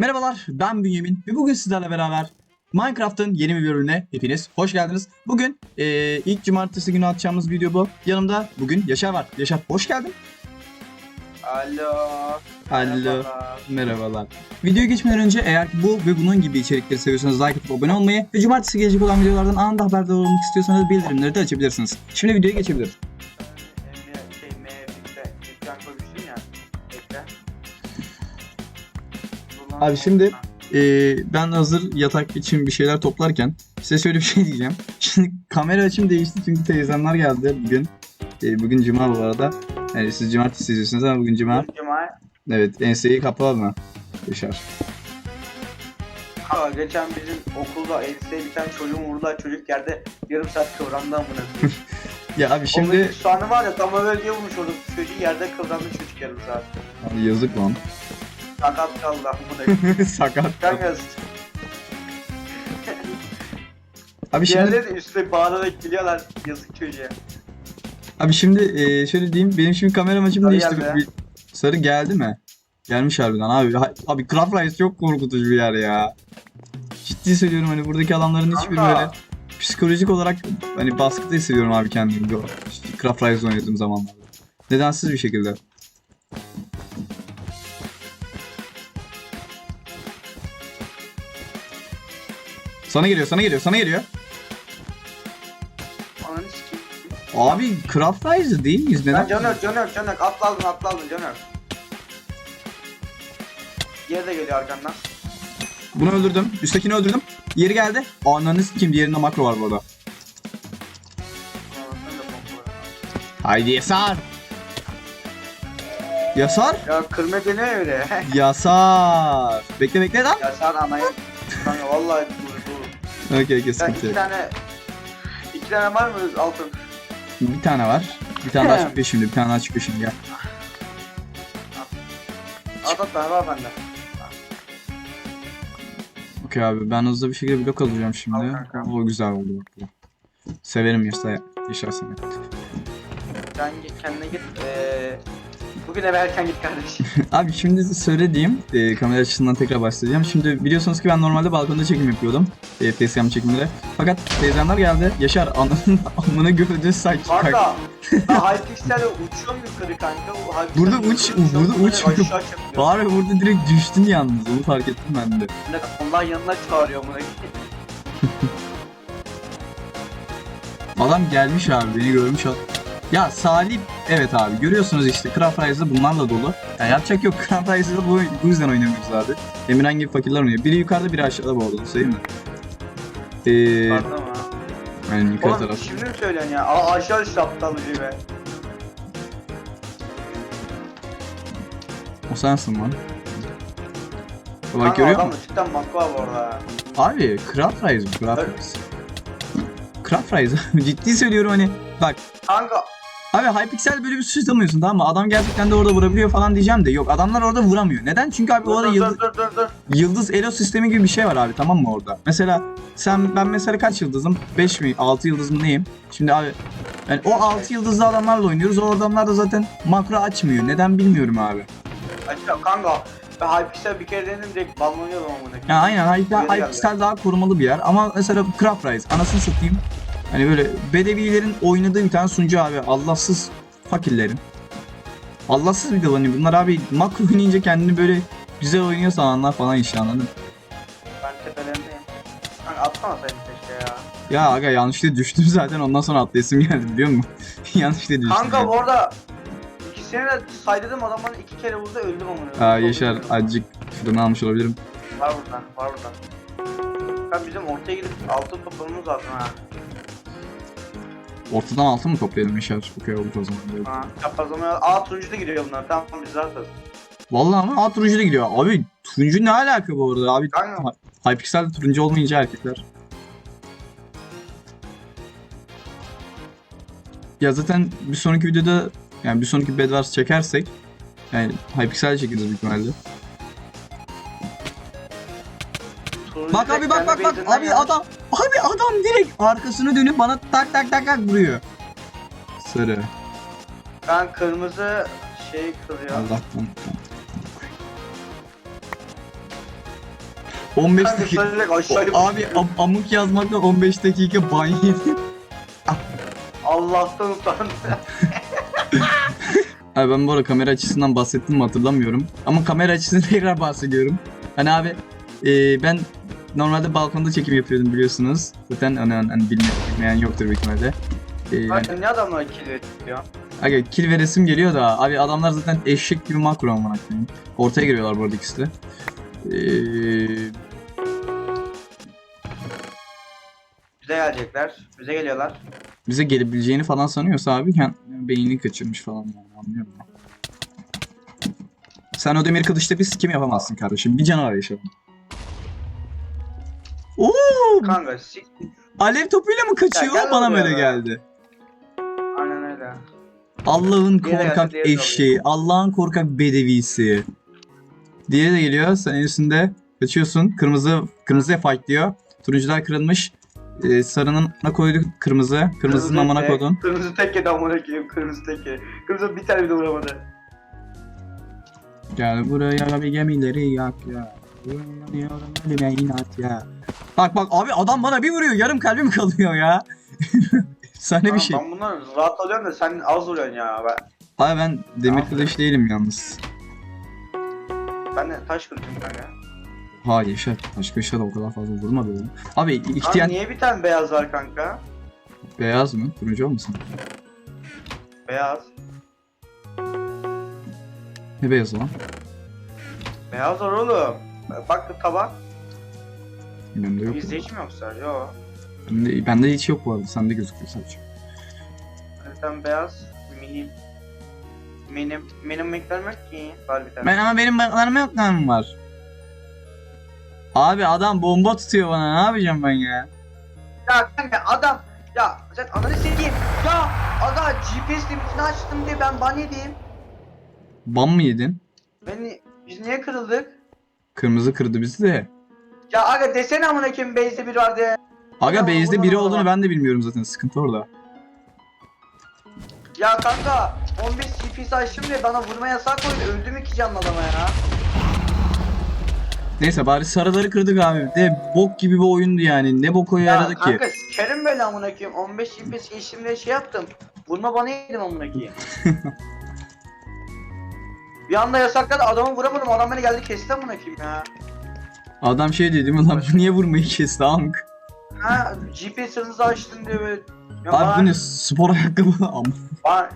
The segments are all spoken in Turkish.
Merhabalar, ben Bünyamin ve bugün sizlerle beraber Minecraft'ın yeni bir bölümüne hepiniz hoş geldiniz. Bugün eee, ilk cumartesi günü atacağımız video bu. Yanımda bugün Yaşar var. Yaşar hoş geldin. Alo. Alo. Merhabalar. Merhabalar. Videoya geçmeden önce eğer ki bu ve bunun gibi içerikleri seviyorsanız like atıp abone olmayı ve cumartesi gelecek olan videolardan anında haberdar olmak istiyorsanız bildirimleri de açabilirsiniz. Şimdi videoya geçebiliriz. Abi şimdi- Ee, ben hazır yatak için bir şeyler toplarken size şöyle bir şey diyeceğim. Şimdi kamera açım değişti çünkü teyzemler geldi bugün. Ee, bugün cuma bu arada. Yani siz cumartesi izliyorsunuz ama bugün cuma. Cuma. Evet enseyi kapalı mı? Yaşar. Aa, geçen bizim okulda elbise bir tane çocuğun vurdular çocuk yerde yarım saat kıvrandı amına koyayım. Ya abi Şimdi şimdi... sahne var ya tam bölgeye vurmuş orada çocuğu yerde kıvrandı çocuk yarım saat. Abi yazık lan. Sakat kaldı amına. Sakat. Yazık. Abi şimdi, Diğerleri de üstüne bağırarak geliyorlar yazık çocuğa. abi şimdi e, şöyle diyeyim. Benim şimdi kamera açım Sarı değişti. geldi. Bir- sarı geldi mi? Gelmiş harbiden abi. Ha- Abi Craft Rise çok korkutucu bir yer ya. Ciddi söylüyorum hani buradaki adamların hiçbiri Kanka. böyle psikolojik olarak hani baskıda hissediyorum abi kendimi. Craft Rise oynadığım zamanlarda. Nedensiz bir şekilde. Sana geliyor, sana geliyor, sana geliyor. Ananı sikeyim. Abi Craft Rise'ı değil miyiz? Neden? Caner, Caner, Caner. Atla aldın, atla aldın Caner. Diğeri de geliyor arkandan. Bunu öldürdüm. Üsttekini öldürdüm. Yeri geldi. Ananı kim? Diğerinde makro var burada. Haydi Yasar. Yasar? Ya kırma beni öyle. Yasar. Bekle bekle lan. ya sen anayı... Kanka vallahi. Okey okey Sen sıkıntı iki yok. tane... iki tane var mı altın? Bir tane var. Bir tane daha çıkıyor şimdi. Bir tane daha çıkıyor şimdi gel. At tane var bende. Okey abi ben hızlı bir şekilde blok alacağım şimdi. Kanka. O güzel oldu bak bu. Severim Yasar. Yaşar seni. Sen git kendine git. Ee, bugün eve erken git kardeşim. Abi şimdi söylediğim e, kamera açısından tekrar başlayacağım. Şimdi biliyorsunuz ki ben normalde balkonda çekim yapıyordum. E, facecam çekimleri. Fakat teyzemler geldi. Yaşar ananın amına gördüğü saç. Kanka. ben Hypixel'le uçuyorum yukarı kanka. O Hypixel Burada yukarı uç- burada böyle uç. Aşağı çakıyor. Bari burada direkt düştün yalnız. Onu fark ettim ben de. Onlar yanına çağırıyor bunu. Adam gelmiş abi beni görmüş al. Ya Salih evet abi görüyorsunuz işte Craft Rise'da bunlarla dolu. Ya yapacak yok Craft Rise'da bu, bu yüzden oynamıyoruz abi. Emirhan gibi fakirler oynuyor. Biri yukarıda biri aşağıda bu arada sayayım mı? Eee Pardon yani yukarı Oğlum taraf. şimdi mi söylüyorsun ya? Aa, aşağı düştü aptal gibi. O sensin lan. Bak Kanka görüyor adam musun? makro var bu arada. Abi Craft Rise bu Craft. Rise. Craft Rise ciddi söylüyorum hani bak Kanka Abi Hypixel böyle bir suç tanımıyorsun tamam mı? Adam gerçekten de orada vurabiliyor falan diyeceğim de yok adamlar orada vuramıyor. Neden? Çünkü abi dur orada dur, yıldız, dur dur dur yıldız elo sistemi gibi bir şey var abi tamam mı orada? Mesela sen ben mesela kaç yıldızım? 5 mi? 6 yıldız mı neyim? Şimdi abi yani o 6 yıldızlı adamlarla oynuyoruz. O adamlar da zaten makro açmıyor. Neden bilmiyorum abi. Açık kanka. Ben Hypixel bir kere denedim direkt banlanıyordum amına. Ya aynen geldi. Hypixel daha korumalı bir yer ama mesela Craft Rise anasını satayım. Hani böyle bedevilerin oynadığı bir tane sunucu abi Allahsız fakirlerin. Allahsız bir de hani bunlar abi makro oynayınca kendini böyle güzel oynuyor sananlar falan işte anladın mı? Ben tepelerindeyim. Kanka atlamasaydın keşke ya. Ya aga yanlışlıkla düştüm zaten ondan sonra atlayasım geldi biliyor musun? yanlışlıkla düştüm. Kanka ya. bu arada ikisini de saydım adam bana iki kere vurdu öldüm amına. Aa, Yaşar azıcık fırını almış olabilirim. Var burada, var burada. Ben bizim ortaya gidip altın toplamamız lazım ha. Ortadan altın mı toplayalım Yaşar? Okey olur o zaman. Evet. Ha, çaprazlamaya. Aa turuncu da giriyor bunlar. Tamam biz rahatız. Vallahi ama A turuncu da gidiyor. Abi turuncu ne alaka bu arada abi? Kanka Hypixel de turuncu olmayınca erkekler. Ya zaten bir sonraki videoda yani bir sonraki Bedwars çekersek yani Hypixel çekeriz büyük ihtimalle. turuncu Bak abi bak bak bak abi adam abi adam direkt arkasını dönüp bana tak tak tak tak vuruyor. Sarı. Ben kırmızı şey kılıyor. Allah'tan. 15 Kanka dakika. Abi am- amuk yazmakla 15 dakika ban yedim. Allah'tan utan. Abi ben bu arada kamera açısından bahsettim mi hatırlamıyorum. Ama kamera açısını tekrar bahsediyorum. Hani abi e, ben normalde balkonda çekim yapıyordum biliyorsunuz. Zaten hani, hani, hani bilmeyen, yoktur büyük ihtimalle. E, yani, Kanka ne adamlar kill ya? aga, kill veresim geliyor da abi adamlar zaten eşek gibi makro amına koyayım. Ortaya giriyorlar bu arada ikisi de. E, Bize gelecekler. Bize geliyorlar. bize gelebileceğini falan sanıyorsa abi yani beynini kaçırmış falan yani anlıyorum. ben. Sen o demir kılıçta bir sikim yapamazsın kardeşim. Bir canavar yaşadın. Oo, Kanka sik. alev topuyla mı kaçıyor? Ya gel Bana böyle geldi. Aynen öyle. Allah'ın korkak diğeri de eşeği, Allah'ın korkak bedevisi. Diğeri de geliyor. Sen en üstünde kaçıyorsun. Kırmızı kırmızıya fight diyor. Turuncular kırılmış. Ee, sarının amına koyduk kırmızı. Kırmızının amına koydun. Kırmızı tek yedi amına koyayım. Kırmızı tek yedi. Kırmızı bir tane bile vuramadı. Gel buraya bir gemileri yak ya. Yanıyorum ölüme inat ya. Bak bak abi adam bana bir vuruyor yarım kalbim kalıyor ya. Efsane bir şey. Ben bundan rahat alıyorum da sen az vuruyorsun ya. Ben, Abi ben demir Tamam. kılıç değilim yalnız. ben de taş kırıcıyım kanka. Ha yaşa. Başka işe de o kadar fazla vurmadı oğlum. Abi Kanka ihtiyar niye bir tane beyaz var kanka? beyaz mı? Turuncu olmasın? Beyaz. Ne beyaz lan? Beyaz var oğlum. Bak taba. Bende yok. İzleyici mi yoksa? Yo. Bende, bende hiç yok bu arada. Sende gözüküyor sadece. Zaten beyaz. Mini. Benim, benim miktarım yok ki. Var bir tane. Ben ama benim banklarım yok lan var. Abi adam bomba tutuyor bana. Ne yapacağım ben ya? Ya kanka adam. Ya sen ananı sikeyim. Ya adam GPS limitini açtım diye ben ban yedim. Ban mı yedin? Beni, biz niye kırıldık? Kırmızı kırdı bizi de. Ya aga desene amına kim base'de biri vardı. Aga base'de biri olduğunu ben de bilmiyorum zaten. Sıkıntı orada. Ya kanka 15 CP'si açtım diye bana vurma yasağı koydu. Öldüm iki canlı adama ya. Neyse bari sarıları kırdık abi. De bok gibi bir oyundu yani. Ne boka Ya yaradı ki? kanka sikerim böyle amına koyayım. 15 CP'si geçtim diye şey yaptım. Vurma bana yedim amına koyayım. bir anda yasakladı adamı vuramadım. Adam beni geldi kesti amına koyayım ya. Adam şey dedi mi lan niye vurmayı kesti amk? Ha GPS hızı açtın diye böyle. Ya Abi bu ne spor ayakkabı am. bana-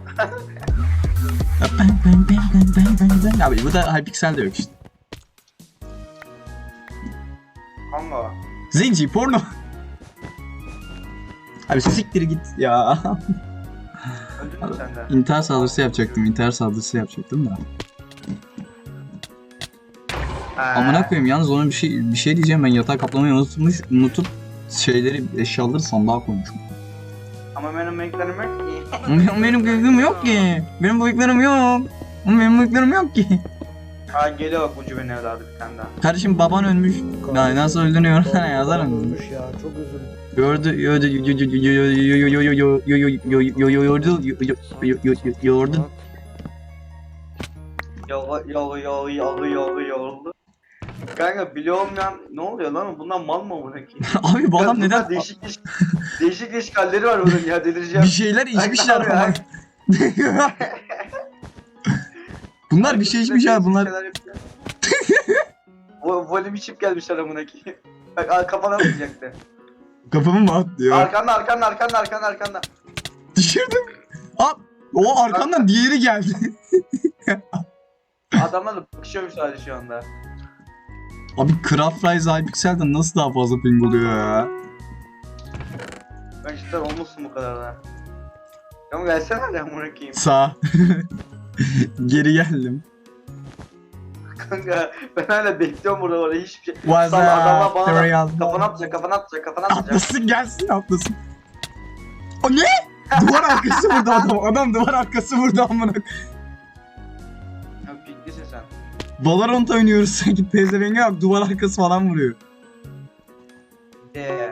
Abi bu da Hypixel de yok işte. Kanka. Zenci porno. Abi siktir git ya. Öldün mü sen de? İntihar saldırısı yapacaktım. intihar saldırısı yapacaktım da. Amına koyayım yalnız ona bir şey bir şey diyeceğim ben yatağı kaplamayı unutmuş unutup şeyleri eşyaları sandığa koymuşum. Ama benim miktarım yok ki. benim, benim bıyıklarım yok ki. Benim bıyıklarım yok. Benim bıyıklarım yok ki. Ha geliyor bak ucu beni evladı bir tane daha. Kardeşim baban ölmüş. Ya nasıl öldüğünü yorumlara yazarım. Olmuş ya çok dilerim. Gördü, gördü, yordu, yordu. Yağı yağı yağı yağı yağı yağı. Kanka bile olmayan ne oluyor lan? Bundan mal mı amına? Abi bu adam neden Değişik değişik, değişik değişik halleri var bunun ya delireceğim. bir şeyler içmişler ama. Bunlar bir şey içmiş abi bunlar. Volüm içip gelmişler amına koyayım. Bak kafana atacaktı. Kafamı mı atlıyor? Arkanda arkanda arkanda arkanda arkanda. Düşürdüm. Aa, o arkamdan diğeri geldi. Adamlar da bakışıyormuş sadece şu anda. Abi Craft Rise Hypixel'den nasıl daha fazla ping oluyor ya? Ben cidden olmasın bu kadar da. Ama gelsene hadi amına koyayım. Sağ. Geri geldim. Kanka ben hala bekliyorum burada orada hiçbir şey. Was Sal adamlar a bana real kafana atacak kafana atacak kafana atacak. Atlasın gelsin atlasın. O ne? duvar arkası vurdu adam. Adam duvar arkası vurdu amına. Valorant oynuyoruz sanki pezevenge bak duvar arkası falan vuruyor. De.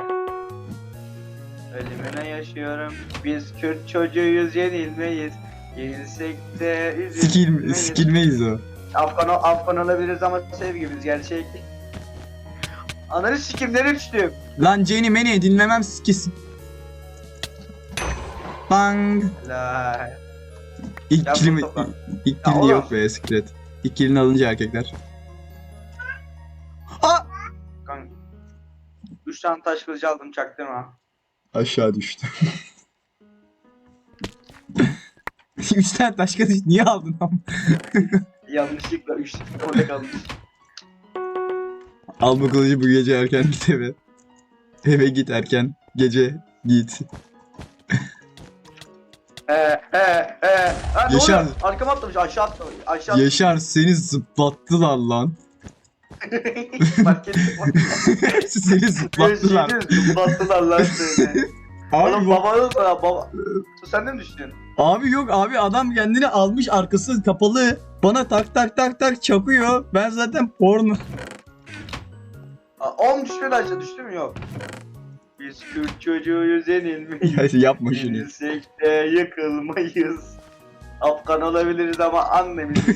Ölümüne yaşıyorum. Biz Kürt çocuğuyuz yenilmeyiz. Yenilsek de Sikil, üzülmeyiz. sikilmeyiz o. Afgan, Afgan olabiliriz ama sevgimiz gerçek. Ananı sikim nereye düştüm? Lan Jenny Meni dinlemem kesin. Bang. La. İlk Ya kilimi, ilk Ya oğlum. yok be Secret. İlk kilini alınca erkekler. Aa! Kanka. Üç tane taş kılıcı aldım çaktırma. Aşağı düştü. Üç tane taş kılıç niye aldın ama? Yanlışlıkla üç tane kalmış. Al bu kılıcı bu gece erken git eve. Eve git erken. Gece git. He he he. Ha, ne Yaşar. oluyor? Arkama atlamış aşağı atlamış. Aşağı Yaşar seni zıplattılar lan. Fark ettim. seni zıplattılar. Zıplattılar lan seni. Abi, Oğlum bu- babanın sana baba. Sen de mi düştün? abi yok abi adam kendini almış arkası kapalı. Bana tak tak tak tak çakıyor. Ben zaten porno. Aa, On düşmedi aşağı düştü mü yok. Biz Kürt çocuğuyuz yenilmeyiz. Yapma şunu. Yenilsek de yıkılmayız. Afgan olabiliriz ama annemiz.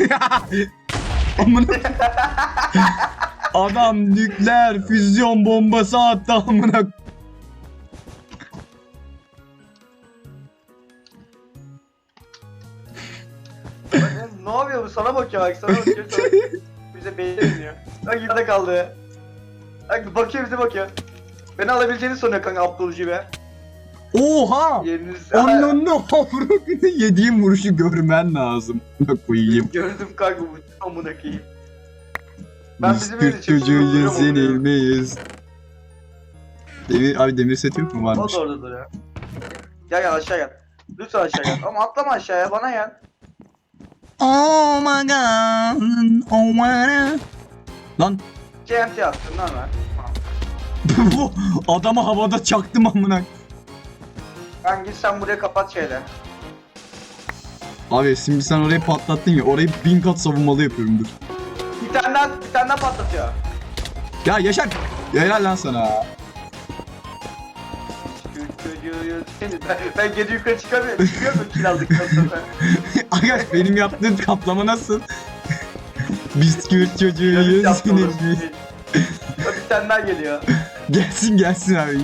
Amına. Adam nükleer füzyon bombası attı amına. Ne yapıyor bu? Sana bakıyor bak sana bakıyor. Sana. Bize beğenmiyor. Bak geride kaldı. Bak bakıyor bize bakıyor. Beni alabileceğini sanıyor kanka aptalcı be. Oha! Yeriniz... Ananı avradını yediğim vuruşu görmen lazım. Bak koyayım. Gördüm kanka bu amına koyayım. Ben Biz bizim çift çocuğuyuz yenilmeyiz. Demir, abi demir set yok mu O varmış? da orada duruyor. Gel gel aşağı gel. Lütfen aşağı gel. Ama atlama aşağıya bana gel. Oh my god. Oh my Lan TNT attın lan ben. Bu adamı havada çaktım amına. Ben git sen buraya kapat şeyle. Abi şimdi sen orayı patlattın ya orayı bin kat savunmalı yapıyorum dur. Bir tane daha, bir tane daha patlatıyor. Ya Yaşar. Helal lan sana. Ben, ben gece yukarı çıkamıyorum. Çıkıyor mu kill aldıktan sonra? Aga benim yaptığım kaplama nasıl? Biz Kürt çocuğuyuz Piramit yaptı orası. yenilmeyiz. Bak bir tane daha geliyor. Gelsin gelsin abi.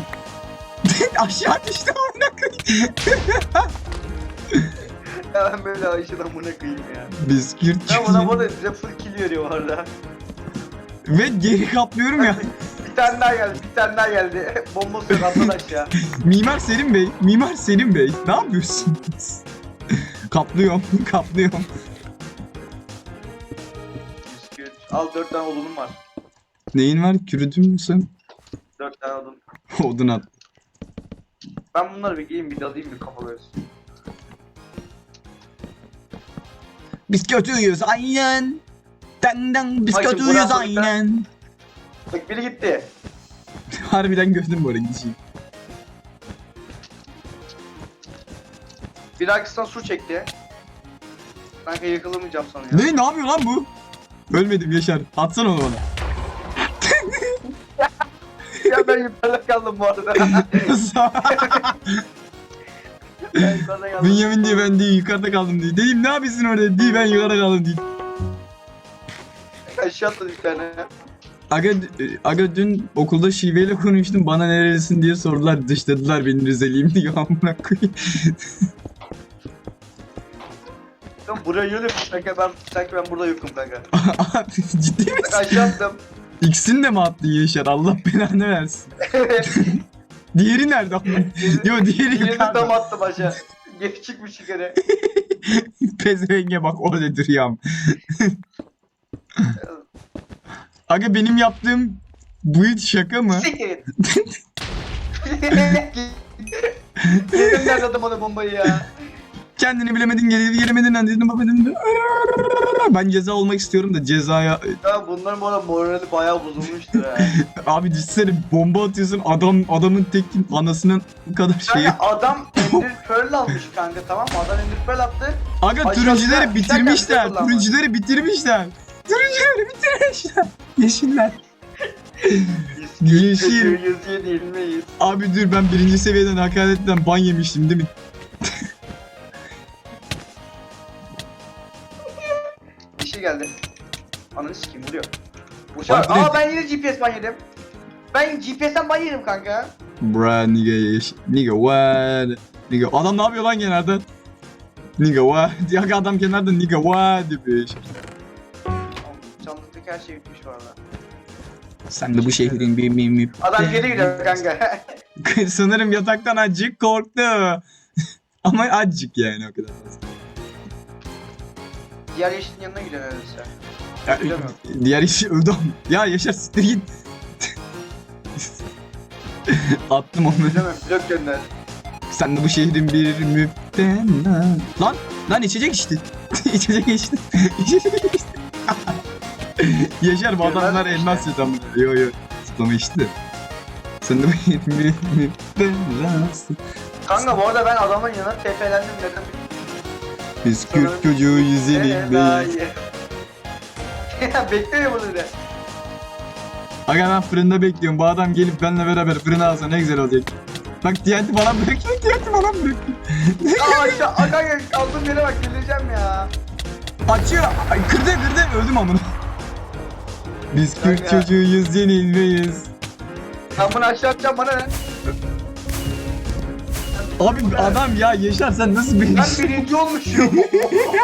Aşağı düştü amına koyayım. Ya ben böyle aşıdan buna koyayım ya. Biz Kürt Ya bana çocuğuyuz. bu da bize full kill veriyor orada. Ve geri kaplıyorum ya. Bir tane daha geldi, bir tane daha geldi. Bomba sök arkadaş ya. Mimar Selim Bey, Mimar Selim Bey ne yapıyorsunuz? kaplıyorum, kaplıyorum. Bisküvit. Al dört tane odunum var. Neyin var? Kürüdün müsün? Dört tane odun. Odun at. Ben bunları bir giyeyim bir dalayım bir kafa göz. Biz kötüyüz aynen. Den den biz Ay, şimdi kötüyüz aynen. Bak biri gitti. Harbiden gördüm bu arada gidişi. Bir arkasından su çekti. Kanka yıkılamayacağım sanıyor. Ne ne yapıyor lan bu? Ölmedim Yaşar. Atsana onu bana. Ben yukarıda kaldım bu arada. ben yukarıda kaldım. Bünyamin diye ben diye yukarıda kaldım diye. Dedim ne yapıyorsun orada diye ben yukarıda kaldım diye. Aşağı atladı bir tane. Aga, aga dün okulda şiveyle konuştum. Bana nerelisin diye sordular. Dışladılar beni Rizeliyim diye amına koyayım. Lan buraya yürü. Kanka ben, sanki ben burada yokum kanka. Abi ciddi misin? aşağı attım. İkisini de mi attın Yaşar? Allah belanı versin. Diğeri nerede? Yo diğeri Birini tam yukarıda. attım aşağı. Geri çıkmış yukarı. Pezevenge bak orada duruyor. Aga benim yaptığım bu hiç şaka mı? Siktir git. Yedim nerede ona bombayı ya. Kendini bilemedin, geri gelemedin, anladın babadın. Ben ceza olmak istiyorum da cezaya... Ya bunların bu arada morali bayağı bozulmuştur ha. Abi düşünsene bomba atıyorsun adam adamın tek anasının kadar şeyi. Kanka adam Ender Pearl almış kanka tamam mı? Adam Ender Pearl attı. Aga turuncuları bitirmişler. işlerken bir de Turuncuları bitirmişler. Turuncuları bitirmişler. Yeşiller. Yeşil. Yazıya değilmeyiz. Abi dur ben birinci seviyeden hakaretten ban yemiştim değil mi? Geldi. Ananı sikeyim vuruyor. Uçar. Bak Aa ben yine GPS ban yedim. Ben GPS'ten ban yedim kanka. Bra nigga yeş. Nigga what? Nigga adam ne yapıyor lan kenarda? Nigga what? Ya adam kenarda nigga what demiş. Sandıktaki her şey bitmiş arada. Sen de bu şehrin bir mimi. Adam geri gidiyor kanka. Sanırım yataktan azıcık korktu. Ama azıcık yani o kadar. Diğer yeşilin yanına gidiyor neredeyse. Ya, Bilemiyorum. diğer işi öldüm. Ya Yaşar siktir git. Attım onu. Bilemem blok gönder. Sen de bu şehrin bir müptela. Lan lan içecek içti. içecek içti. içecek içti. Yaşar bu Görmez adamlar mi elmas yatan. Yo yo. Zıplama içti. Sen de bu şehrin bir müptelasın. Kanka bu arada ben adamın yanına TP'lendim neden bilmiyorum. Biz Kürt çocuğuyuz yenilmeyiz. Bekliyor bunu de. Aga ben fırında bekliyorum. Bu adam gelip benimle beraber fırına alsa ne güzel olacak. Bak TNT bana bırakıyor, TNT bana bırakıyor. Aa aşağı aa, kanka kaldığım yere bak delireceğim ya. Açıyor. Ay, kırdı kırdı. Öldüm amına. Biz Kürt Kanka. çocuğuyuz yenilmeyiz. Ben bunu aşağı atacağım bana ne? Abi adam ya Yaşar sen nasıl Ben birinci olmuşum.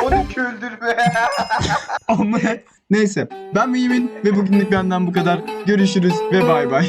12 öldürme. Ama neyse ben mühimin ve bugünlük benden bu kadar. Görüşürüz ve bay bay.